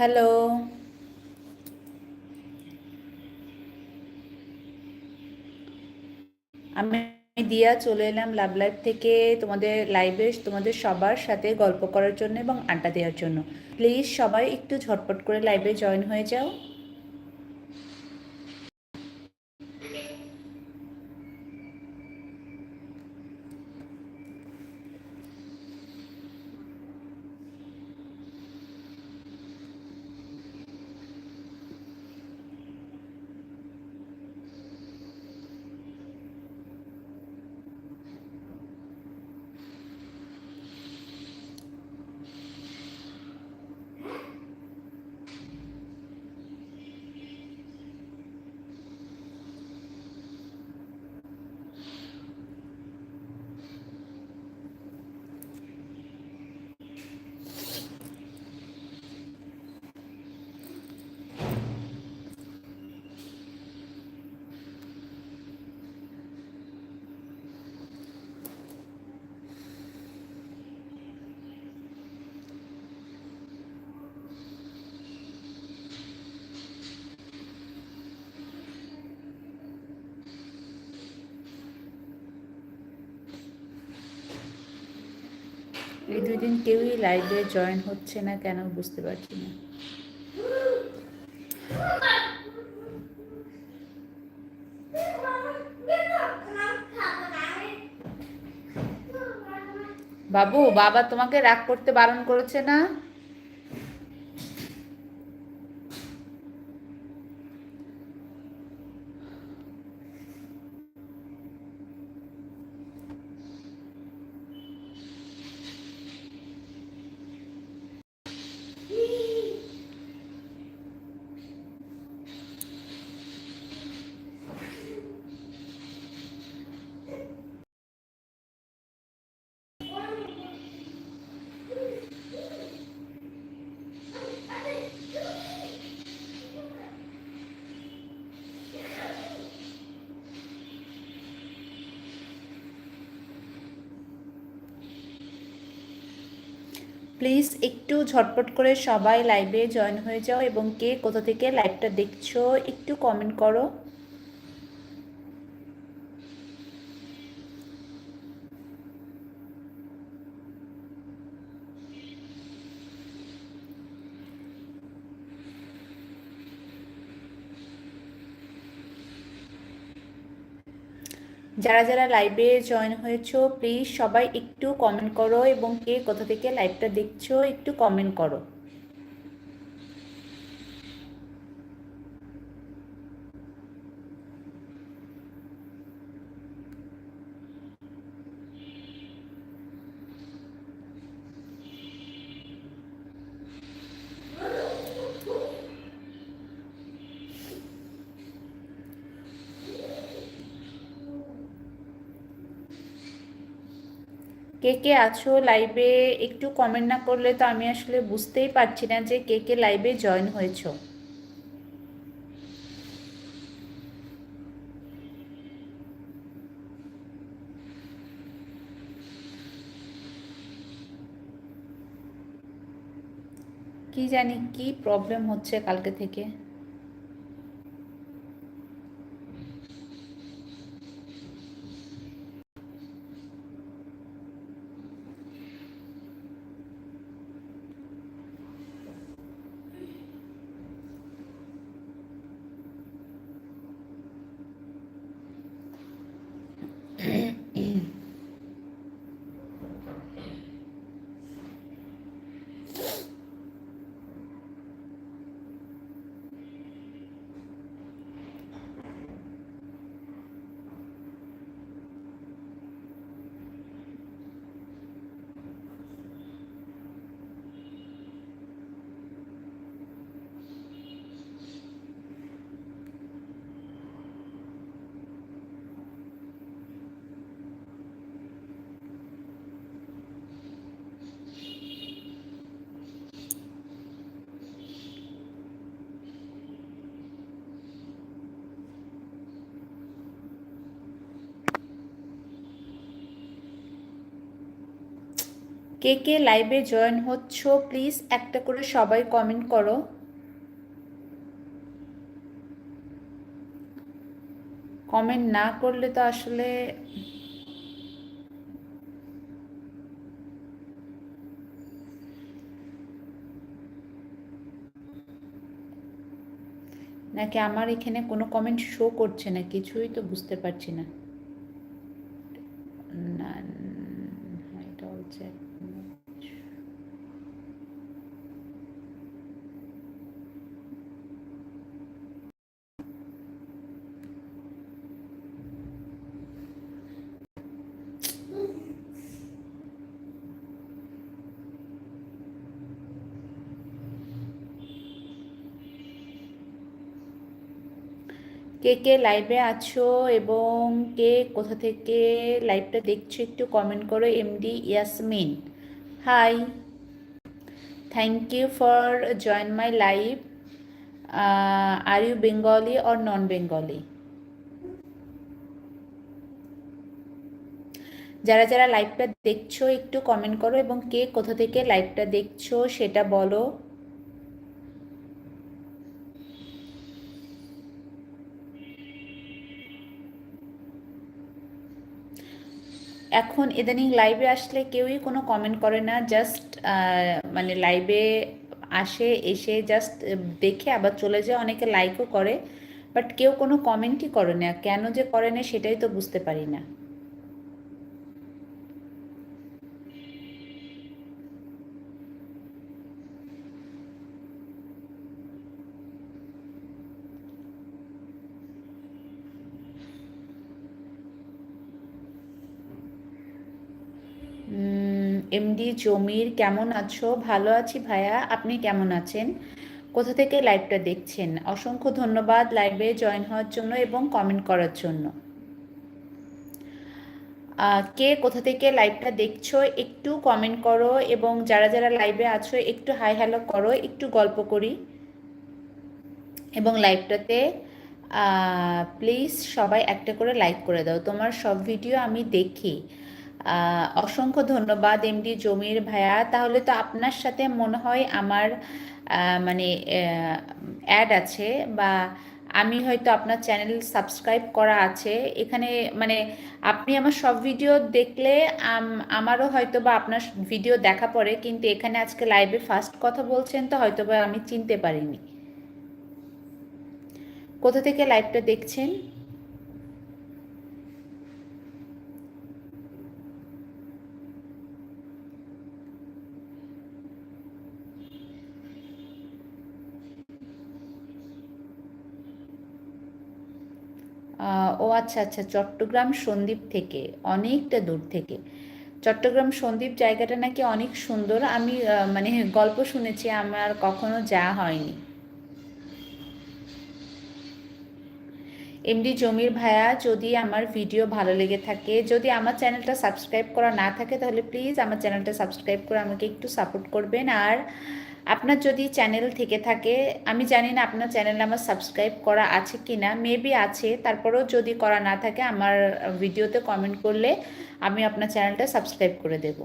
Hello. আমি দিয়া চলে এলাম লাভ লাইভ থেকে তোমাদের লাইভে তোমাদের সবার সাথে গল্প করার জন্য এবং আড্ডা দেওয়ার জন্য। প্লিজ সবাই একটু ঝটপট করে লাইভে জয়েন হয়ে যাও। এই দুই দিন কেউই লাইভে জয়েন হচ্ছে না কেন বুঝতে পারছি না। বাবু, বাবা তোমাকে রাগ করতে বারণ করেছে না? প্লিজ একটু ঝটপট করে সবাই লাইভে জয়েন হয়ে যাও এবং কে কোথা থেকে লাইভটা দেখছ, একটু কমেন্ট করো। যারা যারা লাইভে জয়েন হয়েছো প্লিজ সবাই একটু কমেন্ট করো এবং কে কোথা থেকে লাইভটা দেখছ, একটু কমেন্ট করো। কে কে আছো লাইভে একটু কমেন্ট না করলে তো আমি আসলে বুঝতেই পারছি না যে কে কে লাইভে জয়েন হয়েছো। কি জানি কি প্রবলেম হচ্ছে কালকে থেকে। কে কে লাইভে জয়েন হচ্ছ প্লিজ একটা করে সবাই কমেন্ট করো। কমেন্ট না করলে তো আসলে নাকি আমার এখানে কোনো কমেন্ট শো করছে না? কিছুই তো বুঝতে পারছি না না এটা হচ্ছে কে কে লাইভে আছো এবং কে কোথা থেকে লাইভটা দেখছ একটু কমেন্ট করো MD Yasmin hi thank you for join my live are you Bengali or non Bengali যারা যারা লাইভটা দেখছ একটু কমেন্ট করো এবং কে কোথা থেকে লাইভটা দেখছ সেটা বলো। এখন ইদানিং লাইভে আসলে কেউই কোনো কমেন্ট করে না জাস্ট মানে লাইভে আসে, এসে জাস্ট দেখে আবার চলে যায়, অনেকে লাইকও করে বাট কেউ কোনো কমেন্টই করে না। কেন যে করে না সেটাই তো বুঝতে পারি না। এমডি জমির কেমন আছো? ভালো আছি ভাইয়া, আপনি কেমন আছেন? কোথা থেকে লাইভটা দেখছেন? অসংখ্য ধন্যবাদ লাইভে জয়েন হওয়ার জন্য এবং কমেন্ট করার জন্য। কে কোথা থেকে লাইভটা দেখছ একটু কমেন্ট করো এবং যারা যারা লাইভে আছো একটু হাই হ্যালো করো, একটু গল্প করি। এবং লাইভটাতে প্লিজ সবাই একটা করে লাইক করে দাও। তোমার সব ভিডিও আমি দেখি। অসংখ্য ধন্যবাদ এমডি জমির ভাইয়া। তাহলে তো আপনার সাথে মনে হয় আমার মানে অ্যাড আছে বা আমি হয়তো আপনার চ্যানেল সাবস্ক্রাইব করা আছে। এখানে মানে আপনি আমার সব ভিডিও দেখলে আমারও হয়তো বা আপনার ভিডিও দেখা পড়ে, কিন্তু এখানে আজকে লাইভে ফার্স্ট কথা বলছেন তো হয়তো বা আমি চিনতে পারিনি। কোথা থেকে লাইভটা দেখছেন? ও আচ্ছা আচ্ছা চট্টগ্রাম সন্দ্বীপ থেকে, অনেকটা দূর থেকে। চট্টগ্রাম সন্দ্বীপ জায়গাটা নাকি অনেক সুন্দর। আমি মানে গল্প শুনেছি, আমার কখনো যাওয়া হয়নি। এমডি জমির ভাইয়া, যদি আমার ভিডিও ভালো লেগে থাকে, যদি আমার চ্যানেলটা সাবস্ক্রাইব করা না থাকে, তাহলে প্লিজ আমার চ্যানেলটা সাবস্ক্রাইব করে আমাকে একটু সাপোর্ট করবেন। আর আপনার যদি চ্যানেল থেকে থাকে, আমি জানি না আপনার চ্যানেল আমার সাবস্ক্রাইব করা আছে কি না মেবি আছে, তারপরেও যদি করা না থাকে, আমার ভিডিওতে কমেন্ট করলে আমি আপনার চ্যানেলটা সাবস্ক্রাইব করে দেবো।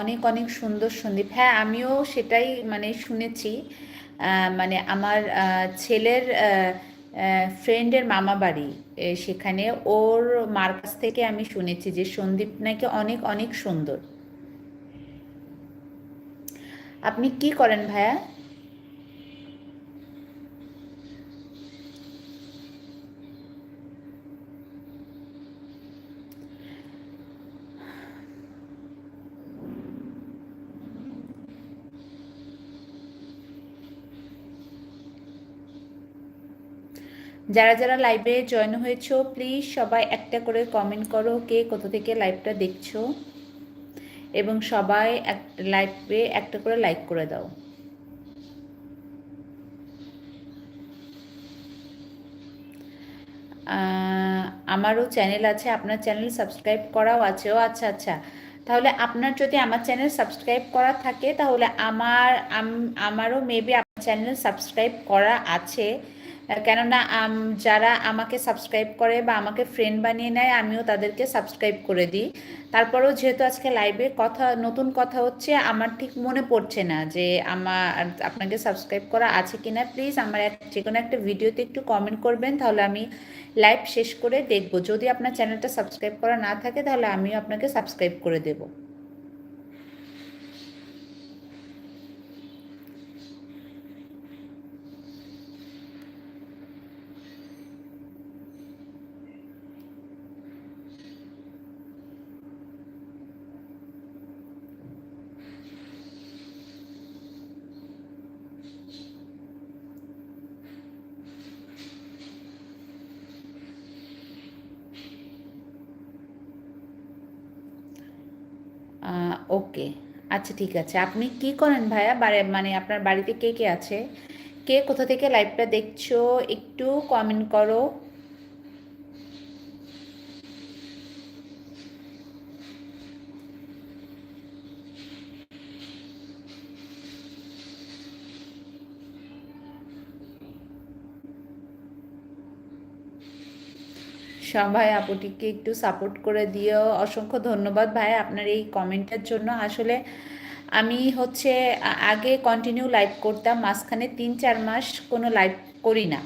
অনেক অনেক সুন্দর সন্দীপ। হ্যাঁ আমিও সেটাই মানে শুনেছি। মানে আমার ছেলের ফ্রেন্ডের মামা বাড়ি সেখানে ওর মার কাছ থেকে আমি শুনেছি যে সন্দীপ নাকি অনেক অনেক সুন্দর। আপনি কি করেন ভাইয়া? যারা যারা লাইভে জয়েন হয়েছো প্লিজ সবাই একটা করে কমেন্ট করো কে কোথা থেকে লাইভটা দেখছ এবং সবাই এক লাইভে একটা করে লাইক করে দাও। আমারও চ্যানেল আছে, আপনার চ্যানেল সাবস্ক্রাইব করাও আছে। ও আচ্ছা আচ্ছা। তাহলে আপনার যদি আমার চ্যানেল সাবস্ক্রাইব করা থাকে, তাহলে আমার আমারও মেবি আপনার চ্যানেল সাবস্ক্রাইব করা আছে। কেননা যারা আমাকে সাবস্ক্রাইব করে বা আমাকে ফ্রেন্ড বানিয়ে নেয়, আমিও তাদেরকে সাবস্ক্রাইব করে দিই। তারপরেও যেহেতু আজকে লাইভে কথা, নতুন কথা হচ্ছে, আমার ঠিক মনে পড়ছে না যে আমার, আপনাকে সাবস্ক্রাইব করা আছে কি না প্লিজ আমার যে কোনো একটা ভিডিওতে একটু কমেন্ট করবেন, তাহলে আমি লাইভ শেষ করে দেখব। যদি আপনার চ্যানেলটা সাবস্ক্রাইব করা না থাকে, তাহলে আমিও আপনাকে সাবস্ক্রাইব করে দেবো ওকে আচ্ছা ঠিক আছে। আপনি কি করেন ভাইয়া? মানে আপনার বাড়িতে কে কে আছে? কে কোথা থেকে লাইভটা দেখছ? একটু কমেন্ট করো। সবাই আপুটিকে একটু সাপোর্ট করে দিও। অসংখ্য ধন্যবাদ ভাই আপনার এই কমেন্টের জন্য। আসলে আমি হচ্ছে আগে কন্টিনিউ লাইভ করতাম, মাঝখানে তিন, চার মাস কোনো লাইভ করি না।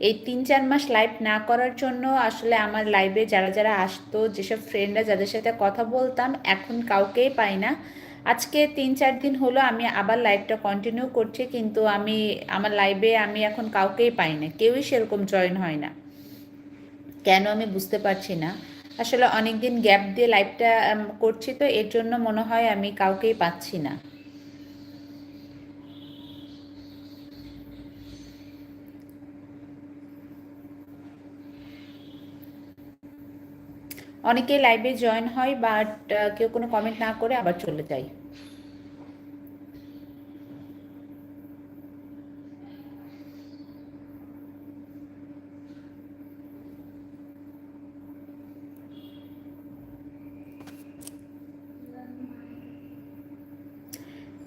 এই তিন, চার মাস লাইভ না করার জন্য আসলে আমার লাইভে যারা যারা আসতো, যেসব ফ্রেন্ডরা যাদের সাথে কথা বলতাম, এখন কাউকেই পাই না। আজকে তিন, চার দিন হলো আমি আবার লাইভটা কন্টিনিউ করছি, কিন্তু আমি, আমার লাইভে আমি এখন কাউকেই পাই না। কেউই সেরকম জয়েন হয় না। কেন আমি বুঝতে পারছি না। আসলে অনেক দিন গ্যাপ দিয়ে লাইভটা করছি তো, এর জন্য মনে হয় আমি কাউকেই পাচ্ছি না। অনেকে লাইভে জয়েন হয় বাট কেউ কোনো কমেন্ট না করে আবার চলে যায়।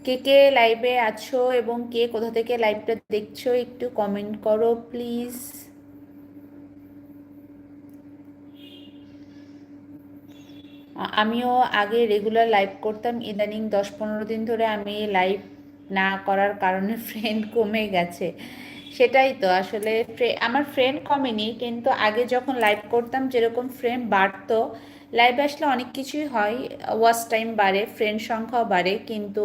কে কে লাইভে আছো এবং কে কোথা থেকে লাইভটা দেখছ একটু কমেন্ট করো প্লিজ আমিও আগে রেগুলার লাইভ করতাম। ইদানিং দশ পনেরো দিন ধরে আমি লাইভ না করার কারণে ফ্রেন্ড কমে গেছে। সেটাই তো, আসলে আমার ফ্রেন্ড কমেনি, কিন্তু আগে যখন লাইভ করতাম, যেরকম ফ্রেন্ড বাড়তো লাইভে আসলে অনেক কিছুই হয়। ওয়াচ টাইম বাড়ে ফ্রেন্ড সংখ্যাও বাড়ে, কিন্তু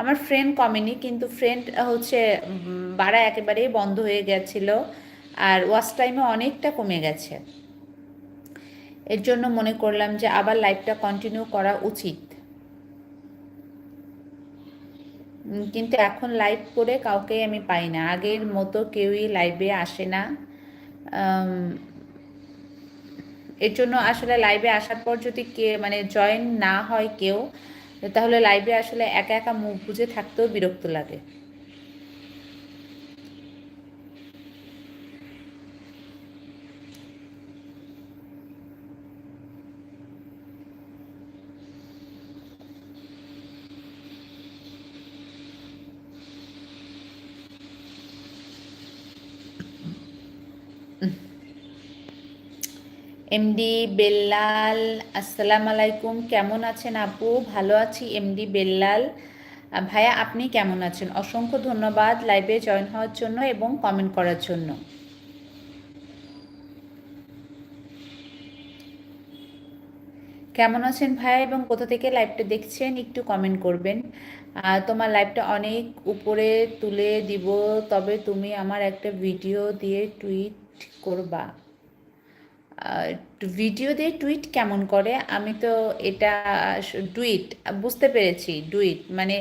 আমার ফ্রেন্ড কমেনি, কিন্তু ফ্রেন্ড হচ্ছে বাড়া একেবারেই বন্ধ হয়ে গেছিল। আর ওয়াচ টাইমে অনেকটা কমে গেছে। এর জন্য মনে করলাম যে আবার লাইভটা কন্টিনিউ করা উচিত। কিন্তু এখন লাইভ করে কাউকে আমি পাই না। আগের মতো কেউই লাইভে আসে না। এর জন্য আসলে লাইভে আসার পর যদি কে মানে জয়েন না হয় কেউ, তাহলে লাইভে আসলে একা একা মুখ বুঝে থাকতেও বিরক্ত লাগে। এমডি বেল্লাল আসসালাম আলাইকুম। কেমন আছেন আপু? ভালো আছি এমডি বেল্লাল ভাইয়া, আপনি কেমন আছেন? অসংখ্য ধন্যবাদ লাইভে জয়েন হওয়ার জন্য এবং কমেন্ট করার জন্য। কেমন আছেন ভাইয়া এবং কোথা থেকে লাইভটা দেখছেন? একটু কমেন্ট করবেন। তোমার লাইভটা অনেক উপরে তুলে দিব, তবে তুমি আমার একটা ভিডিও দিয়ে টুইট করবা। ভিডিও দিয়ে টুইট কেমন করে? আমি তো এটা টুইট বুঝতে পেরেছি টুইট মানে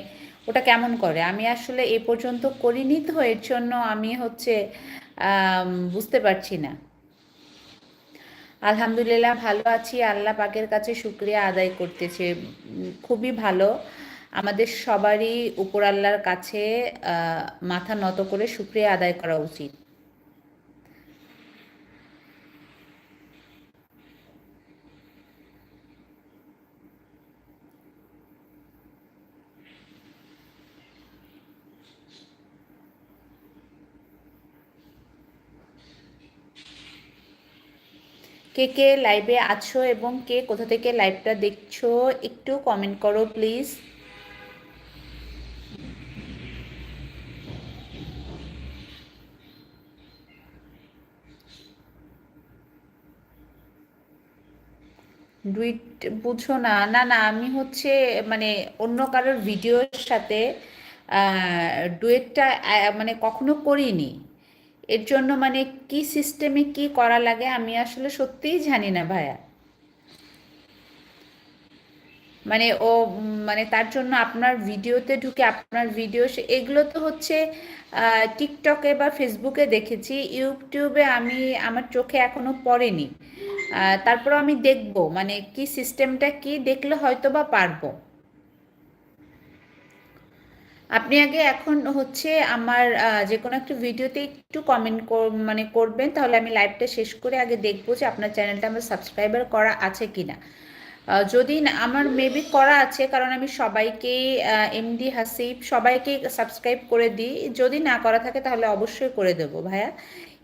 ওটা কেমন করে? আমি আসলে এ পর্যন্ত করিনি তো, এর জন্য আমি হচ্ছে বুঝতে পারছি না। আলহামদুলিল্লাহ, ভালো আছি, আল্লাহ পাকের কাছে শুক্রিয়া আদায় করতেছে, খুবই ভালো। আমাদের সবারই উপর আল্লাহর কাছে মাথা নত করে শুক্রিয়া আদায় করা উচিত। কে কে লাইভে আছো এবং কে কোথা থেকে লাইভটা দেখছ একটু কমেন্ট করো প্লিজ ডুইট বুঝো না না না, আমি হচ্ছে মানে অন্য কারোর ভিডিওর সাথে ডুয়েটটা মানে কখনো করিনি। এর জন্য মানে কি সিস্টেমে কি করা লাগে আমি আসলে সত্যিই জানি না ভাইয়া। মানে ও মানে তার জন্য আপনার ভিডিওতে ঢুকে আপনার ভিডিও এগুলো তো হচ্ছে টিকটকে বা ফেসবুকে দেখেছি ইউটিউবে আমি, আমার চোখে এখনও পড়েনি। তারপর আমি দেখব মানে কি সিস্টেমটা কি দেখলে হয়তো বা পারব। আপনি আগে এখন হচ্ছে আমার যে কোনো একটা ভিডিওতে একটু কমেন্ট মানে করবেন, তাহলে আমি লাইভটা শেষ করে আগে দেখব যে আপনার চ্যানেলটা আমার সাবস্ক্রাইবার করা আছে কি না যদি আমার মেবি করা আছে, কারণ আমি সবাইকে এমডি হাসিব, সবাইকে সাবস্ক্রাইব করে দিই। যদি না করা থাকে, তাহলে অবশ্যই করে দেবো ভাইয়া।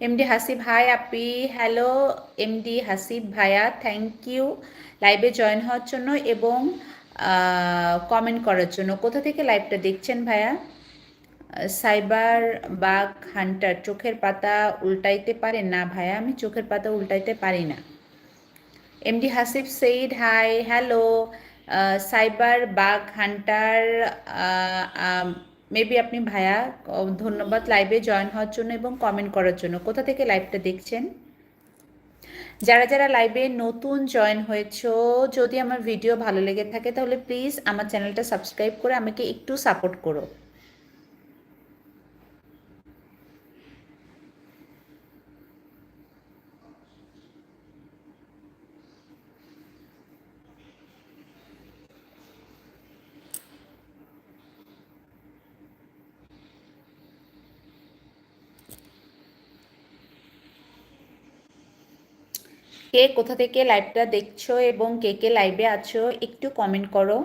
এমডি হাসিব হাই আপি হ্যালো এমডি হাসিব ভাইয়া থ্যাংক ইউ লাইভে জয়েন হওয়ার জন্য এবং কমেন্ট করার জন্য। কোথা থেকে লাইভটা দেখছেন ভাইয়া? সাইবার বাঘ হান্টার চোখের পাতা উল্টাইতে পারে না ভাইয়া? আমি চোখের পাতা উল্টাইতে পারি না। MD Hasif said hi hello cyber বাঘ হান্টার মেবি আপনি ভাইয়া ধন্যবাদ লাইভে জয়েন হওয়ার জন্য এবং কমেন্ট করার জন্য। কোথা থেকে লাইভটা দেখছেন? যারা যারা লাইভে নতুন জয়েন হয়েছো, যদি আমার ভিডিও ভালো লেগে থাকে, তাহলে প্লিজ আমার চ্যানেলটা সাবস্ক্রাইব করে আমাকে একটু সাপোর্ট করো। কে কোথা থেকে লাইভটা দেখছ এবং কে কে লাইভে আছো একটু কমেন্ট করো।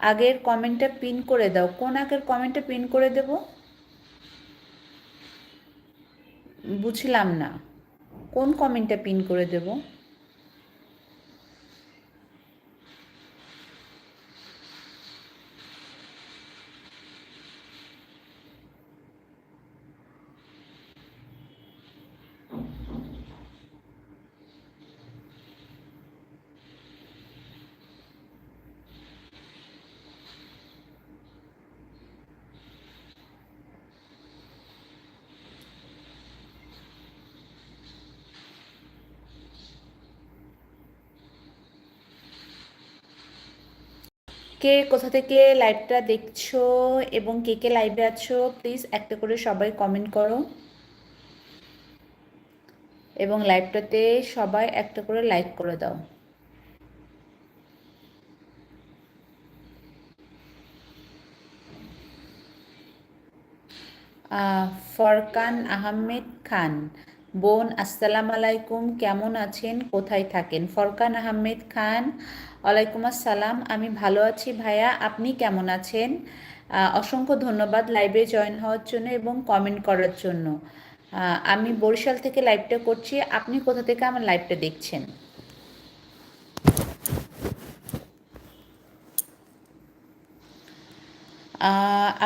আগের কমেন্টটা পিন করে দাও। কোন আগের কমেন্টটা পিন করে দেব? বুঝলাম না। কোন কমেন্টটা পিন করে দেব? কে কোথা থেকে লাইভটা দেখছ এবং কে কে লাইভে আছো প্লিজ একটা করে সবাই কমেন্ট করো। এবং লাইভটাতে সবাই একটা করে লাইক করে দাও। ফরকান আহমেদ খান, বোন, আসসালাম আলাইকুম, কেমন আছেন? কোথায় থাকেন? ফরকান আহমেদ খান ওয়ালাইকুম আসসালাম। আমি ভালো আছি ভাইয়া। আপনি কেমন আছেন? অসংখ্য ধন্যবাদ লাইভে জয়েন হওয়ার জন্য এবং কমেন্ট করার জন্য। আমি বরিশাল থেকে লাইভটা করছি। আপনি কোথা থেকে আমার লাইভটা দেখছেন?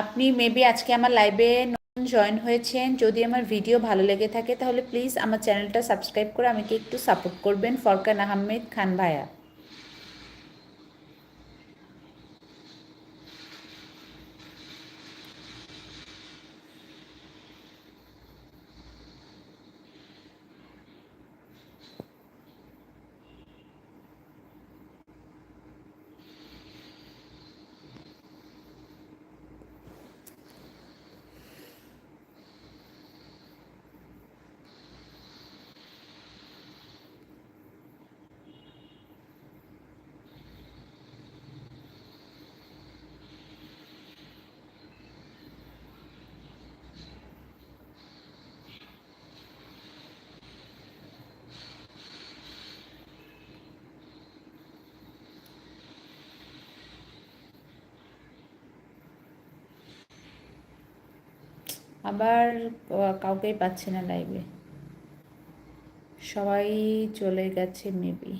আপনি মেবি আজকে আমার লাইভে নতুন জয়েন হয়েছেন। যদি আমার ভিডিও ভালো লেগে থাকে তাহলে প্লিজ আমার চ্যানেলটা সাবস্ক্রাইব করে আমাকে একটু সাপোর্ট করবেন। ফরকান আহমেদ খান ভাইয়া। আবার কাউকেই পাচ্ছি না লাইভে সবাই চলে গেছে মেবি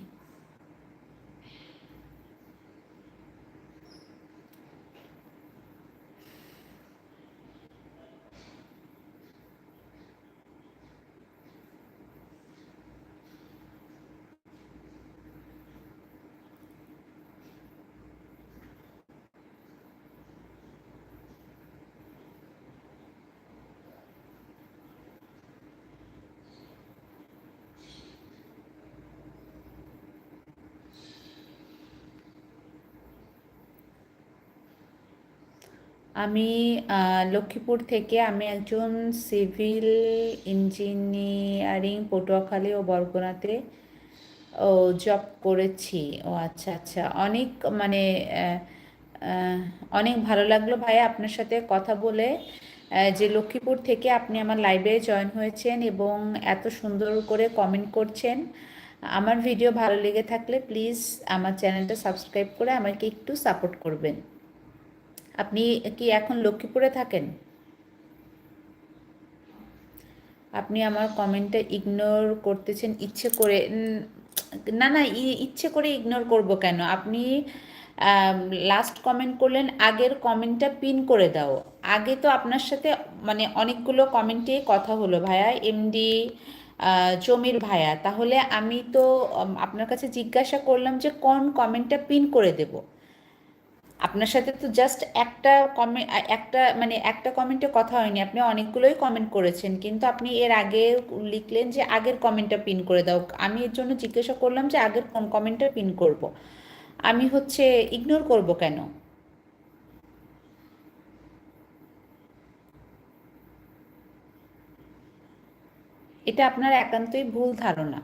আমি লক্ষ্মীপুর থেকে আমি একজন সিভিল ইঞ্জিনিয়ারিং পটুয়াখালী ও বরগুনাতে, ও, জব করেছি। ও আচ্ছা আচ্ছা। অনেক মানে অনেক ভালো লাগল ভাইয়া আপনার সাথে কথা বলে। যে লক্ষ্মীপুর থেকে আপনি আমার লাইভে জয়েন হয়েছেন এবং এত সুন্দর করে কমেন্ট করছেন। আমার ভিডিও ভালো লেগে থাকলে প্লিজ আমার চ্যানেলটা সাবস্ক্রাইব করে আমাকে একটু সাপোর্ট করবেন। আপনি কি এখন লক্ষ্মীপুরে থাকেন? আপনি আমার কমেন্টটা ইগনোর করতেছেন, ইচ্ছে করে না না ইচ্ছে করে ইগনোর করব কেন? আপনি লাস্ট কমেন্ট করলেন, আগের কমেন্টটা পিন করে দাও। আগে তো আপনার সাথে মানে অনেকগুলো কমেন্টে কথা হলো, ভাইয়া এমডি জমির ভাইয়া। তাহলে আমি তো আপনার কাছে জিজ্ঞাসা করলাম যে কোন কমেন্টটা পিন করে দেবো? আপনার সাথে তো জাস্ট একটা কমেন্ট একটা মানে একটা কমেন্টে কথা হয়নি। আপনি অনেকগুলোই কমেন্ট করেছেন, কিন্তু আপনি এর আগে লিখলেন যে আগের কমেন্টটা পিন করে দাও। আমি এর জন্য জিজ্ঞাসা করলাম যে আগের কোন কমেন্টটা পিন করব। আমি হচ্ছে ইগনোর করব কেন? এটা আপনার একান্তই ভুল ধারণা।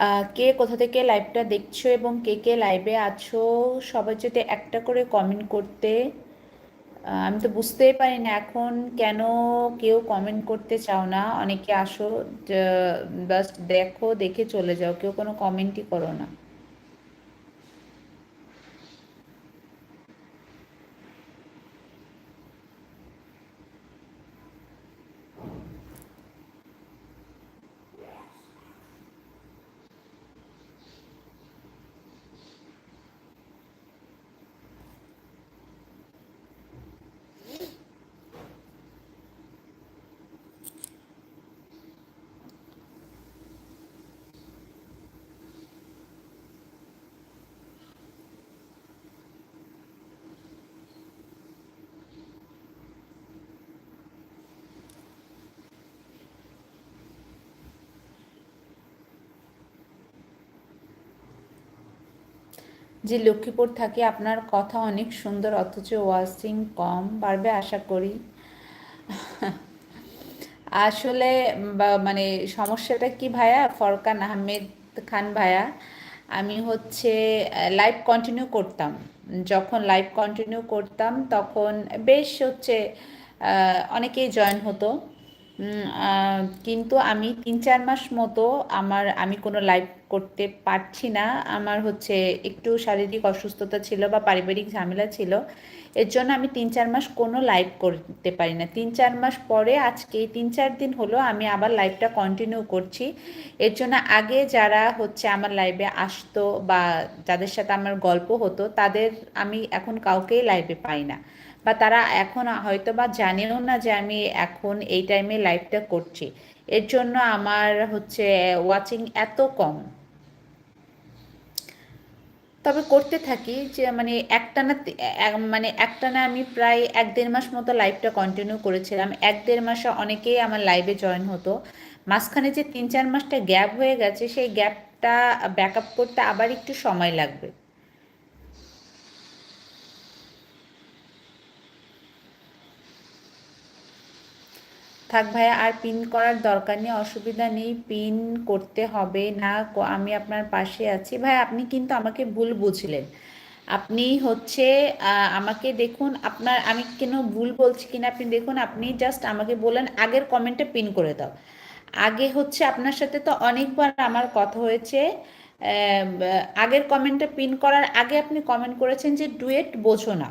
আহ, কে কোথা থেকে লাইভটা দেখছ এবং কে কে লাইভে আছো? সবার যদি একটা করে কমেন্ট করতে আমি তো বুঝতেই পারি না এখন কেন কেউ কমেন্ট করতে চাও না। অনেকে আসো জাস্ট দেখো দেখে চলে যাও। কেউ কোনো কমেন্টই করো না। যে লক্ষ্মীপুর থাকে, আপনার কথা অনেক সুন্দর, অথচ ওয়াচিং কম বাড়বে আশা করি। আসলে মানে সমস্যাটা কি ভাইয়া? ফরকান আহমেদ খান ভাইয়া, আমি হচ্ছে লাইভ কন্টিনিউ করতাম। যখন লাইভ কন্টিনিউ করতাম, তখন বেশ হচ্ছে অনেকেই জয়েন হতো। কিন্তু আমি তিন, চার মাস মতো আমার, আমি কোনো লাইভ করতে পারছি না। আমার হচ্ছে একটু শারীরিক অসুস্থতা ছিল বা পারিবারিক ঝামেলা ছিল। এর জন্য আমি তিন, চার মাস কোনো লাইভ করতে পারি না। তিন, চার মাস পরে আজকে তিন, চার দিন হলো আমি আবার লাইভটা কন্টিনিউ করছি। এর জন্য আগে যারা হচ্ছে আমার লাইভে আসতো বা যাদের সাথে আমার গল্প হতো, তাদের আমি এখন কাউকেই লাইভে পাই না। বা তারা এখন হয়তো বা জানেও না যে আমি এখন এই টাইমে লাইভটা করছি। এর জন্য আমার হচ্ছে ওয়াচিং এত কম। তবে করতে থাকি যে মানে একটানা মানে একটানা আমি প্রায় এক দেড় মাস মতো লাইভটা কন্টিনিউ করেছিলাম। এক দেড় মাসে অনেকেই আমার লাইভে জয়েন হতো। মাঝখানে যে তিন চার মাসটা গ্যাপ হয়ে গেছে, সেই গ্যাপটা ব্যাক আপ করতে আবার একটু সময় লাগবে। থাক ভাইয়া, আর পিন করার দরকার নেই, অসুবিধা নেই পিন করতে হবে না আমি আপনার পাশে আছি। ভাই, আপনি কিন্তু আমাকে ভুল বুঝলেন। আপনি হচ্ছে আমাকে দেখুন, আপনার, আমি কেন ভুল বলছি কিনা আপনি দেখুন, আপনি জাস্ট আমাকে বলেন আগের কমেন্টে পিন করে দাও। আগে হচ্ছে আপনার সাথে তো অনেকবার আমার কথা হয়েছে আগের কমেন্টে পিন করার আগে আপনি কমেন্ট করেছেন যে, ডুয়েট বোঝো না।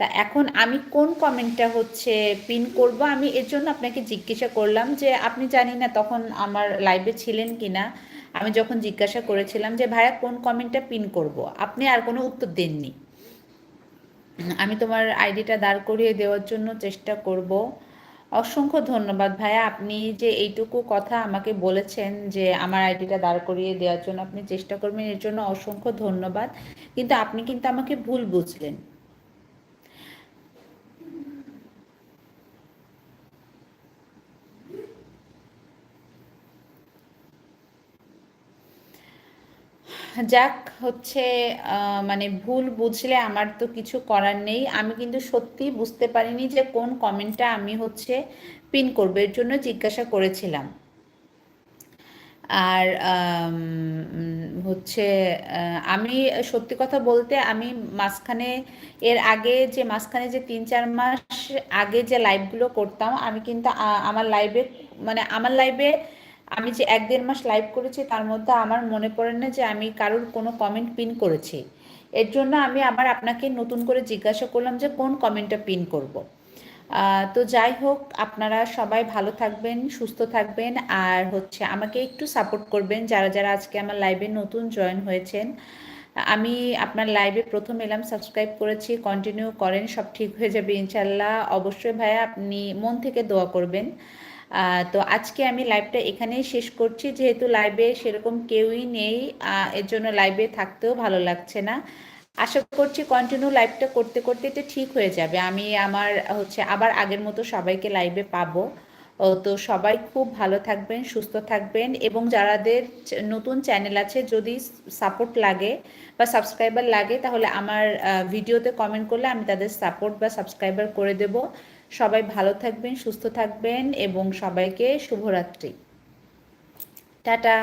তা এখন আমি কোন কমেন্টটা হচ্ছে পিন করব? আমি এর জন্য আপনাকে জিজ্ঞাসা করলাম যে, আপনি জানি না তখন আমার লাইভে ছিলেন কি না আমি যখন জিজ্ঞাসা করেছিলাম যে, ভাইয়া, কোন কমেন্টটা পিন করব? আপনি আর কোনো উত্তর দেননি। আমি তোমার আইডিটা দাঁড় করিয়ে দেওয়ার জন্য চেষ্টা করব। অসংখ্য ধন্যবাদ ভাইয়া। আপনি যে এইটুকু কথা আমাকে বলেছেন যে, আমার আইডিটা দাঁড় করিয়ে দেওয়ার জন্য আপনি চেষ্টা করবেন, এর জন্য অসংখ্য ধন্যবাদ। কিন্তু আপনি কিন্তু আমাকে ভুল বুঝলেন। যাক, হচ্ছে মানে ভুল বুঝলে আমার তো কিছু করার নেই। আমি কিন্তু সত্যি বুঝতে পারিনি যে কোন কমেন্টটা আমি হচ্ছে পিন করব। জন্য জিজ্ঞাসা করেছিলাম। আর হচ্ছে আমি সত্যি কথা বলতে আমি মাঝখানে, এর আগে যে মাঝখানে যে তিন চার মাস আগে যে লাইভগুলো করতাম, আমি কিন্তু আমার লাইভে মানে আমার লাইভে আমি যে এক দেড় মাস লাইভ করেছি, তার মধ্যে আমার মনে পড়ে না যে আমি কারোর কোনো কমেন্ট পিন করেছি। এর জন্য আমি আবার আপনাকে নতুন করে জিজ্ঞাসা করলাম যে কোন কমেন্টটা পিন করব। তো যাই হোক, আপনারা সবাই ভালো থাকবেন, সুস্থ থাকবেন, আর হচ্ছে আমাকে একটু সাপোর্ট করবেন। যারা যারা আজকে আমার লাইভে নতুন জয়েন হয়েছেন, আমি আপনার লাইভে প্রথম এলাম সাবস্ক্রাইব করেছি কন্টিনিউ করেন, সব ঠিক হয়ে যাবে ইনশাল্লাহ। অবশ্যই ভাইয়া আপনি মন থেকে দোয়া করবেন। তো আজকে আমি লাইভটা এখানেই শেষ করছি। যেহেতু লাইভে সেরকম কেউই নেই এর জন্য লাইভে থাকতেও ভালো লাগছে না। আশা করছি কন্টিনিউ লাইভটা করতে করতে এটা ঠিক হয়ে যাবে। আমি আমার হচ্ছে আবার আগের মতো সবাইকে লাইভে পাবো। তো সবাই খুব ভালো থাকবেন, সুস্থ থাকবেন এবং যারাদের নতুন চ্যানেল আছে, যদি সাপোর্ট লাগে বা সাবস্ক্রাইবার লাগে, তাহলে আমার ভিডিওতে কমেন্ট করলে আমি তাদের সাপোর্ট বা সাবস্ক্রাইবার করে দেব। সবাই ভালো থাকবেন সুস্থ থাকবেন এবং সবাইকে শুভরাত্রি। টাটা!